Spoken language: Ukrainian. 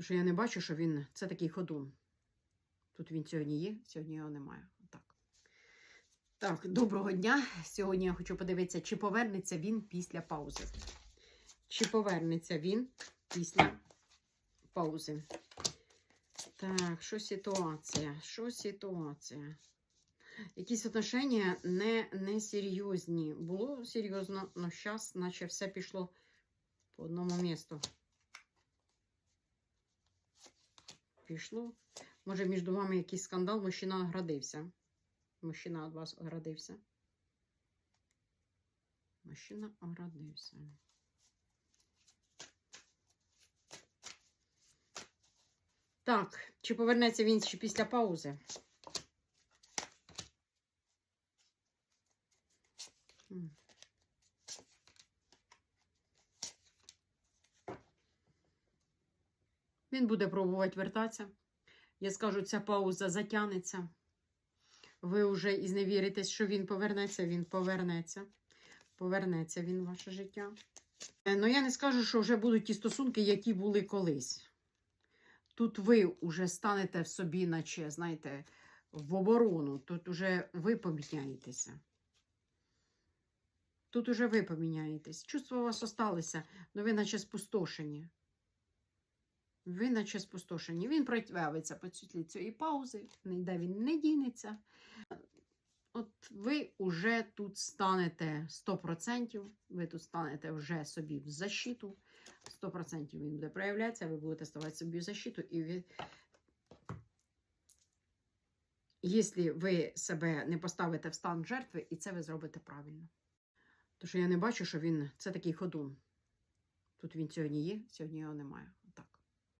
Тому що я не бачу, що він це такий ходун. Тут він сьогодні є, сьогодні його немає. Так. Так, доброго дня. Сьогодні я хочу подивитися, чи повернеться він після паузи. Чи повернеться він після паузи. Так, що ситуація? Що ситуація? Якісь отношення не, не серйозні. Було серйозно, але зараз, наче все пішло по одному місту. Пішло. Може, між вами якийсь скандал, мужчина оградився. Мужчина від вас оградився. Мужчина оградився. Так, чи повернеться він ще після паузи? М. Він буде пробувати вертатися. Я скажу, ця пауза затягнеться. Ви вже і зневіритесь, що він повернеться, він повернеться. Повернеться він в ваше життя. Е, Ну, я не скажу, що вже будуть ті стосунки, які були колись. Тут ви вже станете в собі, наче, знаєте, в оборону. Тут уже ви поміняєтеся. Тут уже ви поміняєтесь. Чувства у вас осталися, але ви наче спустошені. Ви наче спустошені. Він проявиться по цієї цієї паузи, ніде він не дінеться. От ви вже тут станете 100%, ви тут станете вже собі в защиту. 100% він буде проявлятися, ви будете ставати собі в защиту, і ви, якщо ви себе не поставите в стан жертви, і це ви зробите правильно. Тому що я не бачу, що він це такий ходун. Тут він сьогодні є, сьогодні його немає.